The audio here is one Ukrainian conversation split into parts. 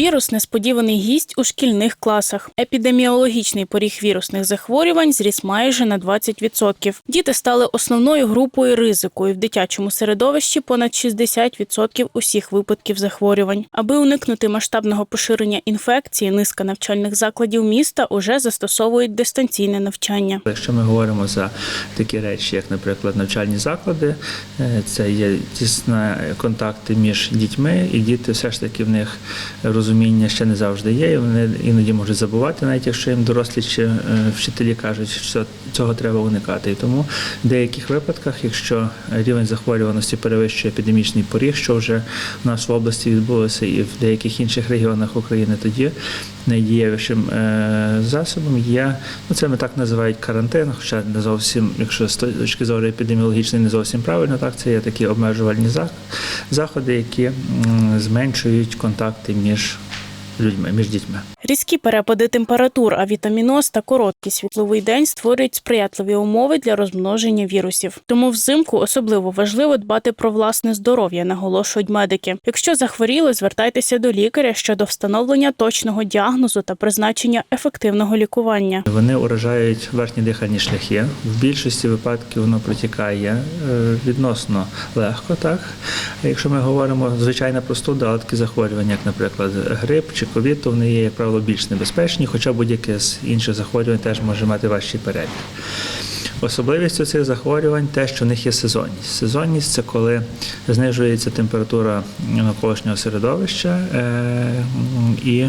Вірус несподіваний гість у шкільних класах. Епідеміологічний поріг вірусних захворювань зріс майже на 20%. Діти стали основною групою ризику, і в дитячому середовищі понад 60% усіх випадків захворювань. Аби уникнути масштабного поширення інфекції, низка навчальних закладів міста уже застосовують дистанційне навчання. Якщо ми говоримо за такі речі, як, наприклад, навчальні заклади, е, це є тісні контакти між дітьми, і діти все ж таки в них розуміння ще не завжди є. і Вони іноді можуть забувати, навіть якщо їм дорослі чи е, вчителі кажуть, що цього треба уникати. І тому в деяких випадках, якщо рівень захворюваності перевищує епідемічний поріг, що вже в нас в області відбулося, і в деяких інших регіонах України, тоді найдієвішим е, засобом є, ну це ми так називають карантин, хоча не зовсім, якщо з точки зору епідеміологічної, не зовсім правильно, так це є такі обмежувальні заходи, які зменшують контакти між людьми, між дітьми. Різкі перепади температур, авітаміноз та короткий світловий день створюють сприятливі умови для розмноження вірусів. Тому взимку особливо важливо дбати про власне здоров'я, наголошують медики. Якщо захворіли, звертайтеся до лікаря щодо встановлення точного діагнозу та призначення ефективного лікування. Вони уражають верхні дихальні шляхи. В більшості випадків воно протікає е, відносно легко. Так, якщо ми говоримо звичайна простуда, але такі захворювання, як, наприклад, грип чи ковід, то вони є, як правило, більш небезпечні, хоча будь-яке з інших захворювань теж може мати важчий перебіг. Особливістю цих захворювань те, що в них є сезонність. Сезонність це коли знижується температура навколишнього середовища, е, і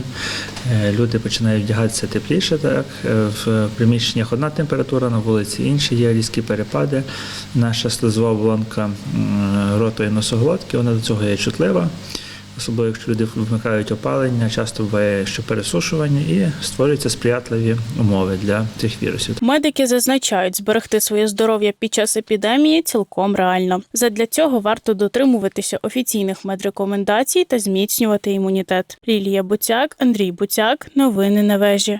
е, люди починають вдягатися тепліше. Так Е, в приміщеннях одна температура, на вулиці інша, є різкі перепади. Наша слизова оболонка роту і носоглотки, вона до цього є чутлива. Особливо, якщо люди вмикають опалення, часто буває, що пересушування і створюються сприятливі умови для цих вірусів. Медики зазначають, зберегти своє здоров'я під час епідемії цілком реально. Задля цього варто дотримуватися офіційних медрекомендацій та зміцнювати імунітет. Лілія Буцяк, Андрій Буцяк. Новини на вежі.